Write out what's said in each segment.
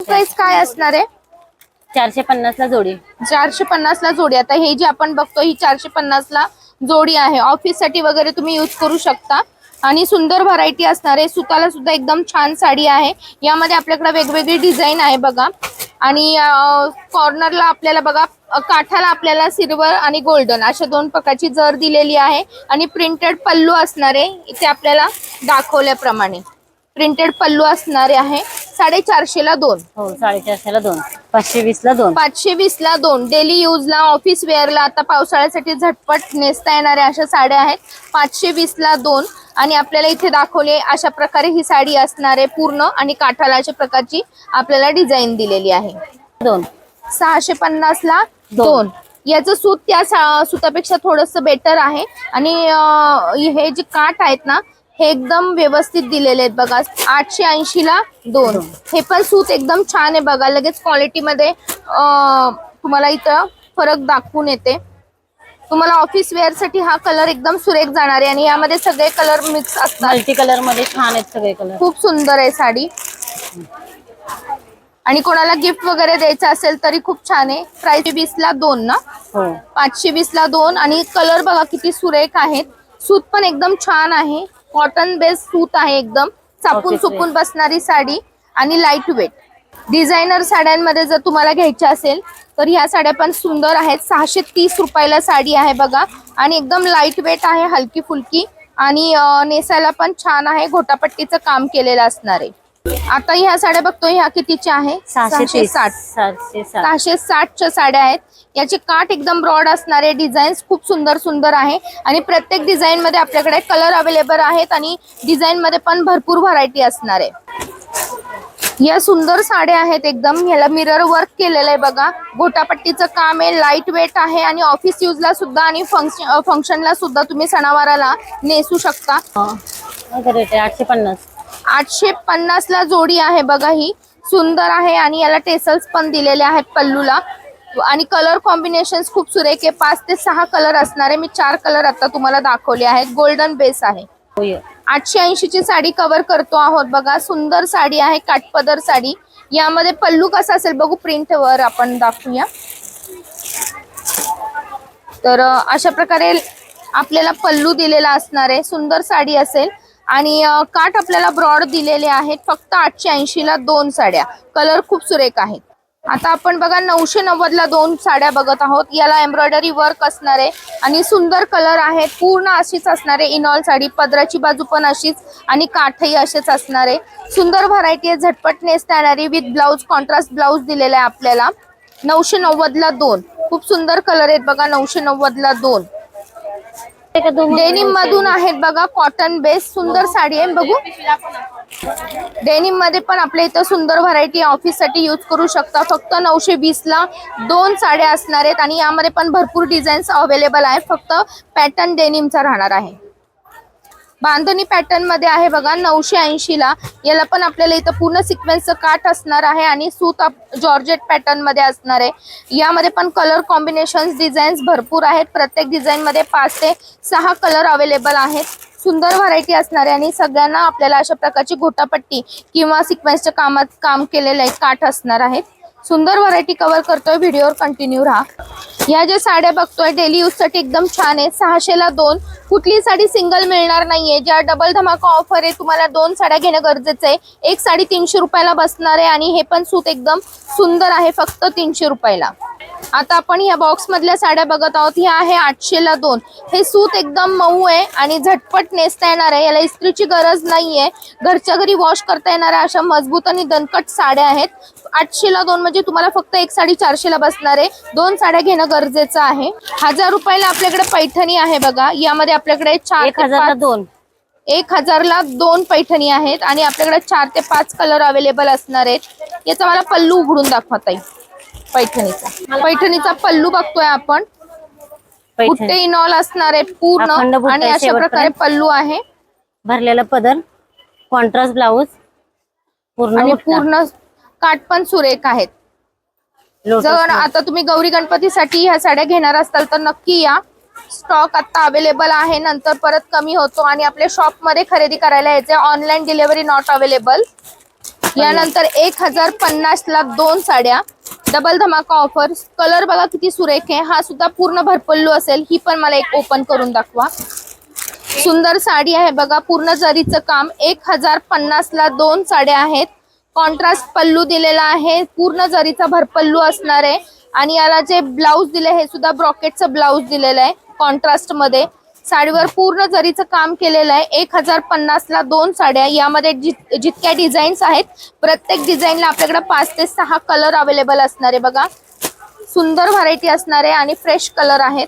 Price काय असणार आहे? चारशे पन्नास ला जोडी. चारशे पन्नास ला जोडी. आता हे जे आपण बघतो ही चारशे पन्नास ला जोडी आहे. ऑफिससाठी वगैरे तुम्ही यूज करू शकता. आणि सुंदर व्हरायटी असणार आहे. सुताला सुद्धा एकदम छान साडी आहे. यामध्ये आपल्याकडे वेगवेगळी डिझाईन आहे बघा. आणि कॉर्नरला आपल्याला बघा काठाला आपल्याला सिल्वर आणि गोल्डन अशा दोन प्रकारची जर दिलेली आहे. आणि प्रिंटेड पल्लू असणार आहे. इथे आपल्याला दाखवल्याप्रमाणे. प्रिंटेड पल्लू असणारे आहे. साडेचारशे ला दोन. हो साडेचारशे ला दोन. पाचशे वीस ला दोन. पाचशे वीस ला दोन. डेली यूजला ऑफिस वेअरला आता पावसाळ्यासाठी झटपट नेसता येणाऱ्या अशा साड्या आहेत. पाचशे वीस ला दोन. आणि आपल्याला इथे दाखवले अशा प्रकारे ही साडी असणार आहे पूर्ण आणि काठाला अशा प्रकारची आपल्याला डिझाईन दिलेली आहे. दोन. सहाशे पन्नास ला दोन. दोन. याचं सूत त्या सुतापेक्षा थोडस बेटर आहे. आणि हे जे काठ आहेत ना हे एकदम व्यवस्थित दिलेले आहेत बघा. आठशे ऐंशी ला दोन. हे पण सूत एकदम छान आहे बघा. लगेच क्वालिटी मध्ये तुम्हाला इथं फरक दाखवून येते. तुम्हाला ऑफिस वेअरसाठी हा कलर एकदम सुरेख जाणार आहे आणि यामध्ये सगळे कलर मिक्स असतात. मल्टी कलरमध्ये छान आहेत सगळे कलर खूप सुंदर आहे साडी. आणि कोणाला गिफ्ट वगैरे द्यायचं असेल तरी खूप छान आहे. प्राइस वीस ला दोन ना? हो. पाचशे वीस ला दोन. आणि कलर बघा किती सुरेख आहेत. सूत पण एकदम छान आहे. कॉटन बेस सूत आहे एकदम. Office चुपून बसणारी साडी आणि लाइट वेट डिझायनर साड्यांमध्ये जर तुम्हाला घ्यायच्या असेल तर ह्या साड्या पण सुंदर आहेत. सहाशे तीस रुपयाला साडी आहे बघा. आणि एकदम लाइट वेट आहे हलकी फुलकी आणि नेसायला पण छान आहे. घोटापट्टीचं काम केलेलं असणार आहे. आता ह्या साड्या बघतोय ह्या कितीच्या आहे? सहाशे साठ. सहाशे साठ. सहाशे साठच्या साड्या आहेत. याचे काठ एकदम ब्रॉड असणारे डिझाईन्स खूप सुंदर सुंदर आहे. आणि प्रत्येक डिझाईन मध्ये आपल्याकडे कलर अवेलेबल आहेत आणि डिझाईन मध्ये पण भरपूर व्हरायटी असणार आहे. या सुंदर साड्या आहेत एकदम. ह्याला मिरर वर्क केलेलं आहे बघा. गोटापट्टीचं काम आहे लाइट वेट आहे आणि ऑफिस यूजला सुद्धा आणि फंक्शन फंक्शनला सुद्धा तुम्ही सणावाराला नेसू शकता. आठशे पन्नास. आठशे पन्नास ला जोडी आहे बघा ही. सुंदर आहे आणि याला टेसल्स पण दिलेले आहेत पल्लूला. आणि कलर कॉम्बिनेशन खूप सुरेख आहे. पाच ते सहा कलर असणार आहे. मी चार कलर आता तुम्हाला दाखवले आहेत. गोल्डन बेस आहे. आठशे ऐंशी ची साडी कव्हर करतो आहोत बघा. सुंदर साडी आहे काटपदर साडी. यामध्ये पल्लू कसा असेल बघू. प्रिंट वर आपण दाखवूया. तर अशा प्रकारे आपल्याला पल्लू दिलेला असणार आहे. सुंदर साडी असेल. आणि काठ आपल्याला ब्रॉड दिलेले आहेत फक्त आठशे ऐंशीला दोन साड्या. कलर खूप सुरेख आहेत. आता आपण बघा नऊशे नव्वदला दोन साड्या बघत आहोत. याला एम्ब्रॉयडरी वर्क असणार आहे आणि सुंदर कलर आहेत. पूर्ण अशीच असणार आहे. इनॉल साडी पदराची बाजू पण अशीच आणि काठही असेच असणार आहे. सुंदर व्हरायटी आहे. झटपट नेसता येणारी विथ ब्लाऊज कॉन्ट्रास्ट ब्लाऊज दिलेला आहे आपल्याला. नऊशे नव्वदला दोन. खूप सुंदर कलर आहेत बघा नऊशे नव्वदला दोन. डेनिम मधून आहेत बघा कॉटन बेस सुंदर साडी आहे बघू. डेनिममध्ये पण आपल्या इथं सुंदर व्हरायटी ऑफिससाठी युज करू शकता. फक्त नऊशे वीस ला दोन साड्या असणार आहेत आणि यामध्ये पण भरपूर डिझाईन्स अवेलेबल आहे फक्त पॅटर्न डेनिमचा राहणार आहे. बांधणी पॅटर्नमध्ये आहे बघा नऊशे ऐंशी ला याला पण आपल्याला इथं पूर्ण सिक्वेन्सचं काठ असणार आहे आणि सूत आप- जॉर्जेट पॅटर्नमध्ये असणार आहे. यामध्ये पण कलर कॉम्बिनेशन डिझाईन्स भरपूर आहेत. प्रत्येक डिझाईन मध्ये पाच ते सहा कलर अवेलेबल आहेत. सुंदर व्हरायटी असणार आहे आणि सगळ्यांना आपल्याला अशा प्रकारची घोटापट्टी किंवा सिक्वेन्सच्या कामात काम केलेलं आहे काठ असणार आहेत सुंदर व्हरायटी कव्हर करतोय. व्हिडिओवर कंटिन्यू राहा. या ज्या साड्या बघतोय डेली यूजसाठी एकदम छान आहे. सहाशेला दोन. कुठली साडी सिंगल मिळणार नाहीये. ज्या डबल धमाका ऑफर आहे तुम्हाला दोन साड्या घेणं गरजेचं आहे. एक साडी तीनशे रुपयाला बसणार आहे आणि हे पण सूत एकदम सुंदर आहे फक्त तीनशे रुपयाला. आता आपण ह्या बॉक्स मधल्या साड्या बघत आहोत. ह्या आहे आठशे ला दोन. हे सूत एकदम मऊ आहे आणि झटपट नेसता येणार आहे. याला इस्त्रीची गरज नाहीये. घरच्या घरी वॉश करता येणाऱ्या अशा मजबूत आणि दणकट साड्या आहेत. आठशे ला दोन म्हणजे तुम्हाला फक्त एक साडी चारशे ला बसणार आहे. दोन साड्या घेणं गरजेचं आहे. हजार रुपयाला आपल्याकडे पैठणी आहे बघा. यामध्ये आपल्याकडे चार एक हजार दोन. एक हजारला दोन पैठणी आहेत आणि आपल्याकडे चार ते पाच कलर अवेलेबल असणार आहेत. याचा मला पल्लू उघडून दाखवता येईल पैठणीचा. पैठणीचा पल्लू बघतोय आपण. बुट्टे इनॉल असणार आहे पूर्ण आणि अशा. प्रकारे पल्लू आहे. भरलेला पदर कॉन्ट्रास्ट ब्लाऊज. पूर्ण काठ पण सुरेख आहेत. जर. आता तुम्ही गौरी गणपतीसाठी ह्या साड्या घेणार असाल तर नक्की या. स्टॉक आता अवेलेबल आहे नंतर परत कमी होतो आणि आपल्या शॉपमध्ये खरेदी करायला यायचे ऑनलाईन डिलिव्हरी नॉट अवेलेबल यानंतर एक हजार पन्नास ला दोन साड्या. डबल धमाका ऑफर कलर बघा किती सुरेख आहे. हा सुद्धा पूर्ण भरपल्लू असेल. ही पण मला एक ओपन करून दाखवा. सुंदर साडी आहे बघा. पूर्ण जरीचं काम. एक हजार पन्नास ला दोन साड्या आहेत. कॉन्ट्रास्ट पल्लू दिलेला आहे. पूर्ण जरीचा भरपल्लू असणार आहे. आणि याला जे ब्लाऊज दिले हे सुद्धा ब्रॉकेटचं ब्लाऊज दिलेलं आहे कॉन्ट्रास्टमध्ये. साडीवर पूर्ण जरीचं काम केलेलं आहे. एक हजार पन्नासला दोन साड्या. यामध्ये जित- जितक्या डिझाईन्स आहेत प्रत्येक डिझाईनला आपल्याकडे पाच ते सहा कलर अवेलेबल असणार आहे बघा. सुंदर व्हरायटी असणार आहे आणि फ्रेश कलर आहेत.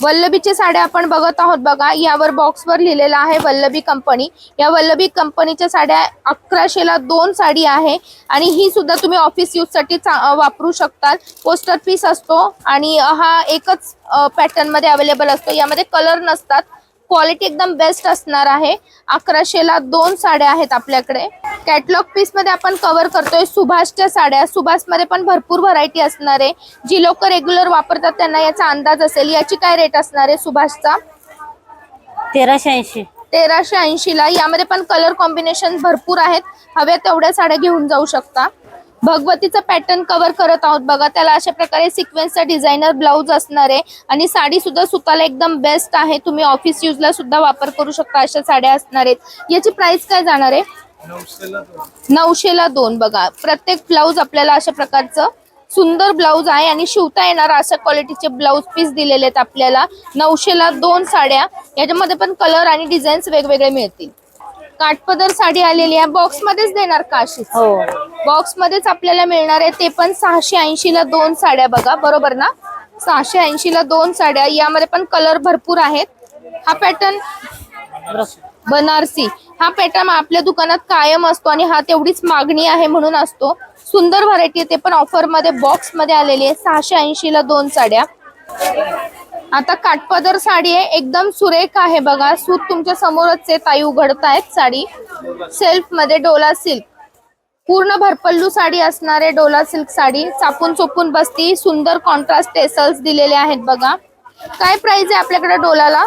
वल्लभीच्या साड्या आपण बघत आहोत बघा यावर बॉक्सवर लिहिलेलं आहे वल्लभी कंपनी या वल्लभी कंपनीच्या साड्या अकराशेला दोन साडी आहे आणि ही सुद्धा तुम्ही ऑफिस यूजसाठी चा- वापरू शकता पोस्टर पीस असतो आणि हा एकच पॅटर्नमध्ये अवेलेबल असतो. यामध्ये कलर नसतात. क्वालिटी एकदम बेस्ट असणार आहे. अकराशेला दोन साड्या आहेत आपल्याकडे. कॅटलॉग पीसमध्ये आपण कव्हर करतोय सुभाषच्या साड्या. सुभाषमध्ये पण भरपूर व्हरायटी असणार आहे. जी लोक रेग्युलर वापरतात त्यांना याचा अंदाज असेल. याची काय रेट असणार आहे सुभाषचा? तेराशे ऐंशी. तेराशे ऐंशी ला. यामध्ये पण कलर कॉम्बिनेशन भरपूर आहेत. हव्या तेवढ्या साड्या घेऊन जाऊ शकता. भगवतीचं पॅटर्न कव्हर करत आहोत बघा. त्याला अशा प्रकारे सिक्वेन्सचा डिझायनर ब्लाऊज असणार आहे. आणि साडी सुद्धा सुताला एकदम बेस्ट आहे. तुम्ही ऑफिस यूजला सुद्धा वापर करू शकता. अशा साड्या असणार आहेत. याची प्राइस काय जाणार आहे? नऊशेला दोन. बघा. प्रत्येक ब्लाऊज आपल्याला अशा प्रकारचं सुंदर ब्लाऊज आहे. आणि शिवता येणार अशा क्वालिटीचे ब्लाऊज पीस दिलेले आहेत आपल्याला. नऊशेला दोन साड्या. याच्यामध्ये पण कलर आणि डिझाईन्स वेगवेगळे मिळतील. काठपदर साडी आलेली आहे. बॉक्स मध्येच देणार का अशी हो. बॉक्समध्येच आपल्याला मिळणार आहे ते पण सहाशे ऐंशीला दोन साड्या बघा बरोबर ना? सहाशे ऐंशीला दोन साड्या यामध्ये पण कलर भरपूर आहेत. हा पॅटर्न बनारसी. हा पॅटर्न आपल्या दुकानात कायम असतो आणि हा तेवढीच मागणी आहे म्हणून असतो. सुंदर व्हरायटी आहे ते पण ऑफरमध्ये बॉक्समध्ये आलेली आहे. सहाशे ऐंशीला दोन साड्या. आता काटपदर साडी आहे एकदम सुरेख आहे बघा. सूत तुमच्या समोरच आहे ताई उघडतायत साडी. सेल्फमध्ये डोला सिल्क पूर्ण भरपल्लू साडी असणार डोला सिल्क साडी चापून चोपून बसती सुंदर कॉन्ट्रास्ट टेसल्स दिलेले आहेत बघा. काय प्राइस आहे आपल्याकडे डोलाला?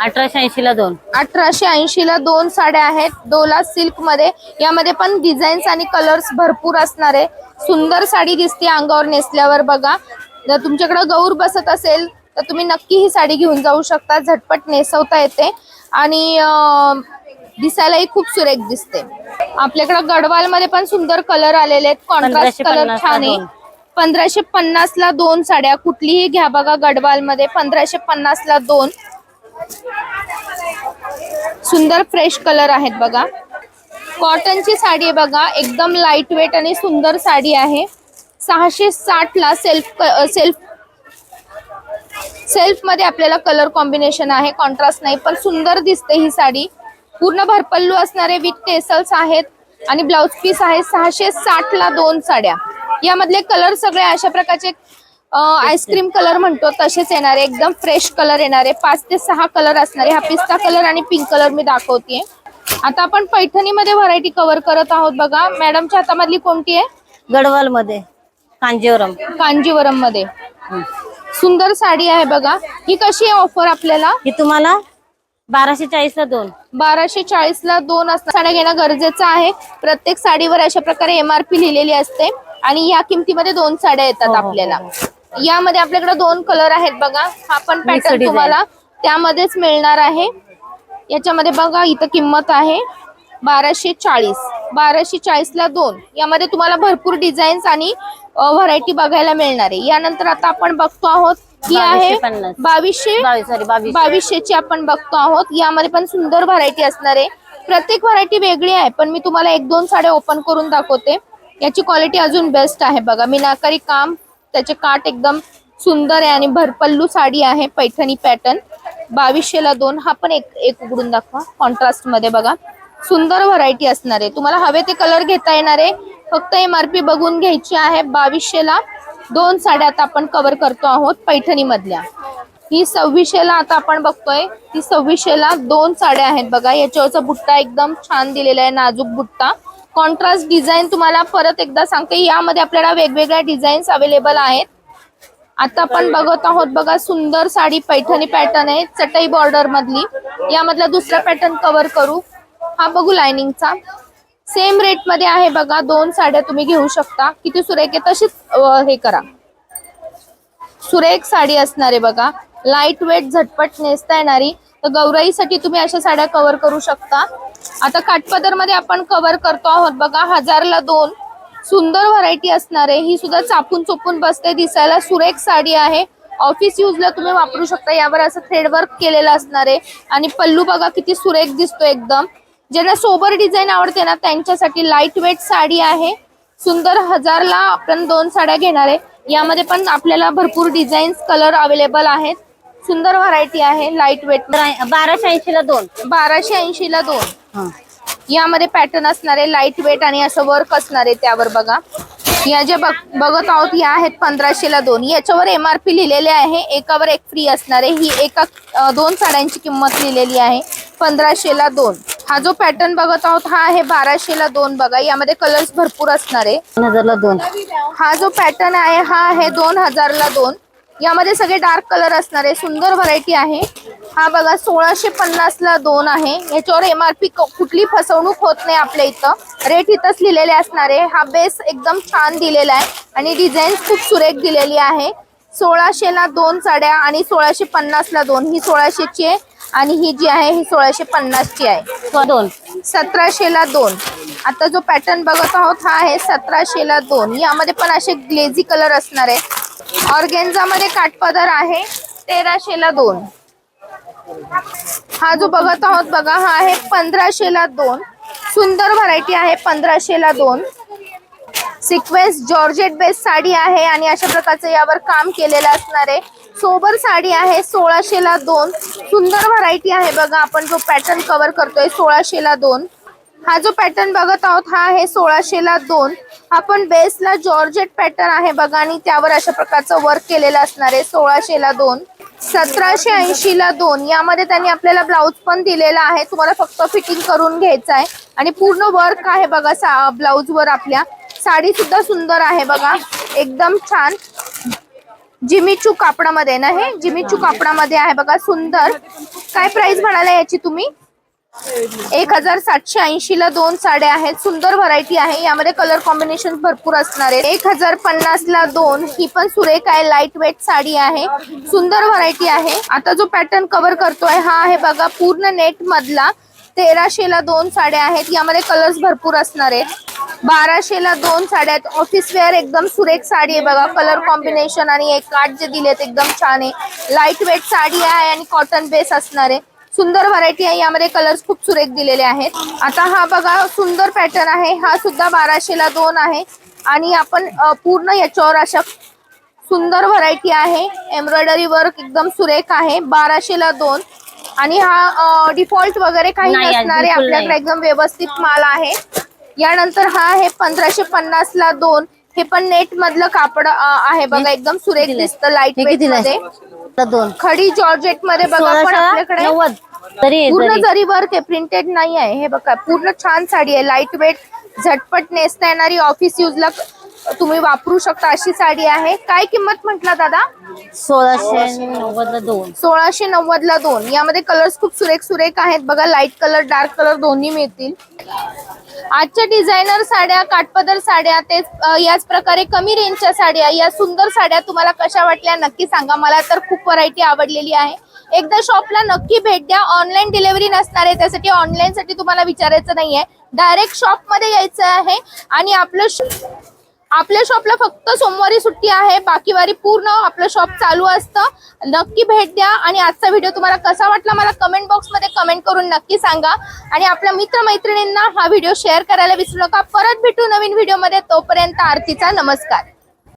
अठराशे ऐंशी ला दोन. अठराशे ऐंशी ला दोन साड्या आहेत. डोला सिल्कमध्ये यामध्ये पण डिझाईन्स आणि कलर्स भरपूर असणार. सुंदर साडी दिसते अंगावर नेसल्यावर बघा. जर तुमच्याकडे गौर बसत असेल तर तुम्ही नक्की ही साडी घेऊन जाऊ शकता. झटपट नेसवता येते. आणि दिसायलाही खूप सुरेख दिसते. आपल्याकडे गडवाल मध्ये पण सुंदर कलर आलेले आहेत. कॉन्ट्रास्ट 1550 कलर छान आहे. पंधराशे पन्नास ला दोन साड्या. कुठलीही घ्या बघा गडवाल मध्ये पंधराशे पन्नास ला दोन. सुंदर फ्रेश कलर आहेत बघा. कॉटनची साडी आहे बघा. एकदम लाइट वेट आणि सुंदर साडी आहे. सहाशे साठ ला सेल्फ सेल्फ सेल्फमध्ये आपल्याला कलर कॉम्बिनेशन आहे. कॉन्ट्रास्ट नाही पण सुंदर दिसते ही साडी. पूर्ण भरपल्लू असणारे विथ टेसल्स आहेत आणि ब्लाउज पीस आहे सहाशे साठ ला दोन साड्या. यामधले कलर सगळे अशा प्रकारचे आईस्क्रीम कलर म्हणतो तसेच येणारे एकदम फ्रेश कलर येणारे पाच ते सहा कलर असणारे. हा पिस्ता कलर आणि पिंक कलर मी दाखवते आता आपण पैठणीमध्ये व्हरायटी कव्हर करत आहोत बघा. मॅडमच्या हातामधली कोणती आहे? गडवाल मध्ये कांजीवरम. कांजीवरममध्ये सुंदर साडी आहे बघा. ही कशी आहे ऑफर आपल्याला? ही तुम्हाला बाराशे चाळीस ला दोन. बाराशे चाळीस ला दोन असता साड्या घेणं गरजेचं आहे. प्रत्येक साडीवर अशा प्रकारे एमआरपी लिहिलेली असते आणि या किमतीमध्ये दोन साड्या येतात हो, हो, आपल्याला. यामध्ये आपल्याकडे दोन कलर आहेत बघा. हा पण पॅटर्न. तुम्हाला त्यामध्येच मिळणार आहे. याच्यामध्ये बघा इथं किंमत आहे. बाराशे चाळीस. बाराशे चाळीस ला दोन. यामध्ये तुम्हाला भरपूर डिझाईन्स आणि व्हरायटी बघायला मिळणार आहे. यानंतर आता आपण बघतो आहोत ही आहे 2250. बावीसशे बावीस सॉरी बावीस बावीसशेची आपण बघतो आहोत. यामध्ये पण सुंदर व्हरायटी असणार आहे. प्रत्येक व्हरायटी वेगळी आहे पण मी तुम्हाला एक दोन साड्या ओपन करून दाखवते. याची क्वालिटी अजून बेस्ट आहे बघा. मीनाकारी काम त्याचे काठ एकदम सुंदर आहे आणि भरपल्लू साडी आहे पैठणी पॅटर्न बावीसशेला दोन. हा पण एक एक उघडून दाखवा. कॉन्ट्रास्टमध्ये बघा. सुंदर व्हरायटी असणार आहे. तुम्हाला हवे ते कलर घेता येणार आहे. फक्त एमआरपी बघून घ्यायची आहे. बावीसशेला दोन साड्या आता आपण कव्हर करतो आहोत पैठणी मधल्या ही सव्वीसशेला आता आपण बघतोय. ती सव्वीसशेला दोन साड्या आहेत बघा. याच्यावरचा बुट्टा एकदम छान दिलेला आहे. नाजूक बुट्टा. कॉन्ट्रास्ट डिझाईन तुम्हाला परत एकदा सांगते. यामध्ये आपल्याला वेगवेगळ्या डिझाईन्स अवेलेबल आहेत. आता आपण बघत आहोत बघा सुंदर साडी पैठणी पॅटर्न आहे. चटई बॉर्डर मधली. यामधला दुसरा पॅटर्न कव्हर करू. हा बघू लायनिंगचा सेम रेटमध्ये आहे बघा दोन साड्या तुम्ही घेऊ शकता. किती सुरेख आहे तशीच हे करा. सुरेख साडी असणार आहे बघा. लाइट वेट झटपट नेसता येणारी. तर गौराईसाठी तुम्ही अशा साड्या कव्हर करू शकता. आता काठपदरमध्ये आपण कव्हर करतो आहोत बघा हजारला दोन. सुंदर व्हरायटी असणार आहे. ही सुद्धा चापून चोपून बसते दिसायला सुरेख साडी आहे. ऑफिस यूजला तुम्ही वापरू शकता. यावर असं थ्रेडवर्क केलेलं असणार आहे. आणि पल्लू बघा किती सुरेख दिसतो एकदम. ज्यांना सोबर डिझाईन आवडते ना त्यांच्यासाठी लाइट वेट साडी आहे. सुंदर हजारला आपण दोन साड्या घेणार आहे. यामध्ये पण आपल्याला भरपूर डिझाईन्स कलर अवेलेबल आहेत. सुंदर व्हरायटी आहे लाइट वेट बाराशे ऐंशी ला दोन. बाराशे ऐंशी ला दोन. यामध्ये पॅटर्न असणार आहे लाइट वेट आणि असं वर्क असणार आहे त्यावर बघा. या जे बघ बघत आहोत या आहेत पंधराशे ला दोन. याच्यावर एम आर पी लिहिलेले आहे. एकावर एक फ्री असणार. आहे ही एका दोन साड्यांची किंमत लिहिलेली आहे. पंधराशे ला दोन. हा जो पॅटर्न बघत आहोत हा आहे बाराशे ला दोन बघा. यामध्ये कलर्स भरपूर असणार आहे. दोन हजारला दोन. हा जो पॅटर्न आहे हा आहे दोन हजारला दोन. यामध्ये सगळे डार्क कलर असणार आहे. सुंदर व्हरायटी आहे. हा बघा सोळाशे पन्नास ला दोन आहे. याच्यावर एम आर पी कुठली फसवणूक होत नाही आपल्या इथं. रेट इथंच लिहिलेले असणार आहे. हा बेस एकदम छान दिलेला आहे. आणि डिझाईन खूप सुरेख दिलेली आहे. सोळाशे ला दोन साड्या आणि सोळाशे पन्नास ला दोन. ही सोळाशेची आहे आणि ही जी आहे ही सोळाशे पन्नासची आहे. दोन. सतराशे ला दोन. आता जो पॅटर्न बघत आहोत हा आहे सतराशे ला दोन. यामध्ये पण असे ग्लेझी कलर असणार आहे ऑर्गेन्झा मध्ये काठपदर आहे तेराशे ला दोन. हा जो बघत आहोत बघा हा आहे पंधराशे ला दोन. सुंदर व्हरायटी आहे पंधराशे ला दोन. सिक्वेन्स जॉर्जेट बेस साडी आहे आणि अशा प्रकारचं यावर काम केलेलं असणार आहे. सोबर साडी आहे सोळाशेला दोन. सुंदर व्हरायटी आहे बघा आपण जो पॅटर्न कव्हर करतोय सोळाशेला दोन. हा जो पॅटर्न बघत आहोत हा आहे सोळाशेला दोन. आपण बेसला जॉर्जेट पॅटर्न आहे बघा आणि त्यावर अशा प्रकारचं वर्क केलेलं असणार आहे सोळाशेला दोन. सतराशे ऐंशीला दोन. यामध्ये त्यांनी आपल्याला ब्लाऊज पण दिलेला आहे. तुम्हाला फक्त फिटिंग करून घ्यायचं आहे. आणि पूर्ण वर्क आहे बघा सा ब्लाऊजवर आपल्या. साडी सुद्धा सुंदर आहे बघा. एकदम छान. जिमीचू कापडामध्ये ना हे? जिमीचू कापडामध्ये आहे बघा सुंदर. काय प्राइस म्हणाला याची तुम्ही? एक हजार सातशे ऐंशी ला दोन साड्या आहेत सुंदर व्हरायटी आहे. यामध्ये कलर कॉम्बिनेशन भरपूर असणार आहे एक हजार पन्नास ला दोन ही पण सुरेख आहे लाइट वेट साडी आहे. सुंदर व्हरायटी आहे. आता जो पॅटर्न कव्हर करतोय हा आहे बघा पूर्ण नेट मधला. तेराशेला दोन साड्या आहेत. यामध्ये कलर्स भरपूर असणार आहेत. बाराशेला दोन साड्या आहेत. ऑफिस वेअर एकदम सुरेख साडी आहे बघा. कलर कॉम्बिनेशन आणि एक कार्ड जे दिलेत एकदम छान आहे. लाइट वेट साडी आहे आणि कॉटन बेस असणार आहे. सुंदर व्हरायटी आहे. यामध्ये कलर्स खूप सुरेख दिलेले आहेत. आता हा बघा सुंदर पॅटर्न आहे. हा सुद्धा बाराशेला दोन आहे. आणि आपण पूर्ण याच्यावर अशा सुंदर व्हरायटी आहे. एम्ब्रॉयडरी वर्क एकदम सुरेख आहे. बाराशेला दोन. आणि हा डिफॉल्ट वगैरे काही नाही, नसणार बिलकुल आपल्याकडे नाही. एकदम व्यवस्थित माल आहे. यानंतर हा आहे पंधराशे पन्नास ला दोन. हे पण नेट मधलं कापड अ, आहे बघा. एकदम सुरेख दिलंय. दिसतं लाइट हे वेट कितीला मध्ये. दोन. खडी जॉर्जेटमध्ये बघा पण सोळाशे आपल्याकडे. नव्वद. तरी आहे, पूर्ण तरी. जरी वर्क आहे प्रिंटेड नाही आहे. हे बघा पूर्ण छान साडी आहे. लाइट वेट झटपट नेसता येणारी ऑफिस यूजला तुम्ही वापरू शकता अशी साडी आहे. काय किंमत म्हटला दादा? सोळाशे नव्वद ला दोन. सोळाशे नव्वद ला दोन. यामध्ये कलर्स खूप सुरेख सुरेख आहेत. बघा लाइट कलर डार्क कलर दोन्ही मिळतील. आजच्या डिझायनर साड्या काठपदर साड्या तेच याच प्रकारे कमी रेंजच्या साड्या या सुंदर साड्या तुम्हाला कशा वाटल्या नक्की सांगा. मला तर खूप व्हरायटी आवडलेली आहे. एकदा शॉपला नक्की भेट द्या. ऑनलाईन डिलिव्हरी नसणार आहे त्यासाठी ऑनलाईन साठी तुम्हाला विचारायचं नाहीये. डायरेक्ट शॉपमध्ये यायचं आहे आणि आपलं आपल्या शॉपला फक्त सोमवारी सुट्टी आहे बाकी वारी पूर्ण आपलं शॉप चालू असतं. नक्की भेट द्या आणि आजचा व्हिडिओ तुम्हाला कसा वाटला मला कमेंट बॉक्समध्ये कमेंट करून नक्की सांगा. आणि आपल्या मित्र मैत्रिणींना हा व्हिडिओ शेअर करायला विसरू नका. परत भेटू नवीन व्हिडिओमध्ये तोपर्यंत आरतीचा नमस्कार.